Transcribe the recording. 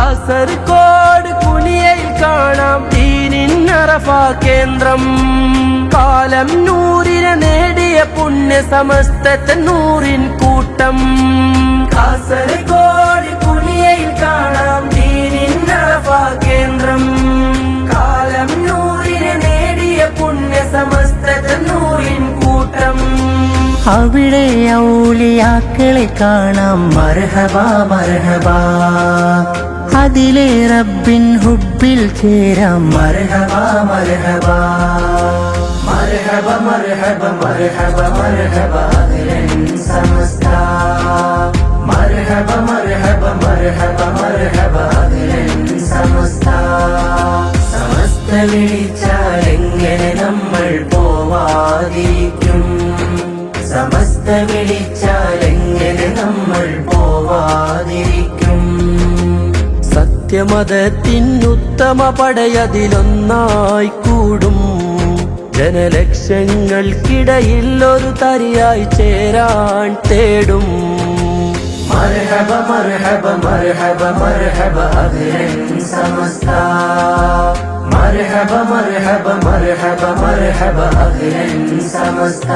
കാസർഗോഡ് കുനിയയിൽ കാണാം ദീനിൻ അറഫ കേന്ദ്രം. കാലം നൂറിനെ നേടിയ പുണ്യ സമസ്തത്തെ നൂറിൻ കൂട്ടം. കാസർഗോഡ് കുനിയയിൽ കാണാം ദീനിൻ അറഫ കേന്ദ്രം. കാലം നൂറിനെ നേടിയ പുണ്യ സമസ്തത്തെ നൂറിൻ കൂട്ടം. അവിടെ ഔലിയാക്കളെ കാണാം. മർഹബ മർഹബ. അതിലെ റബ്ബിൻ ഹുബിൽ ചേരാം. മർഹബ മർഹബ മർഹബ മർഹബ മർഹബ മർഹബ അഖിലൻ സമസ്ത. മർഹബ മർഹബ മർഹബ മർഹബ അഖിലൻ സമസ്ത. സമസ്ത വിളിച്ചാൽ എങ്ങനെ നമ്മൾ പോവാതിരിക്കും? സമസ്ത വിളിച്ചാൽ എങ്ങനെ നമ്മൾ പോവാതിരിക്കും? സത്യമതത്തിനുത്തമ പടയതിലൊന്നായി കൂടും. ജനലക്ഷങ്ങൾക്കിടയിൽ ഒരു തരിയായി ചേരാൻ തേടും. മർഹബ മർഹബ മർഹബ മർഹബ സമസ്ത. മർഹബ മർഹബ മർഹബ മർഹബ സമസ്ത.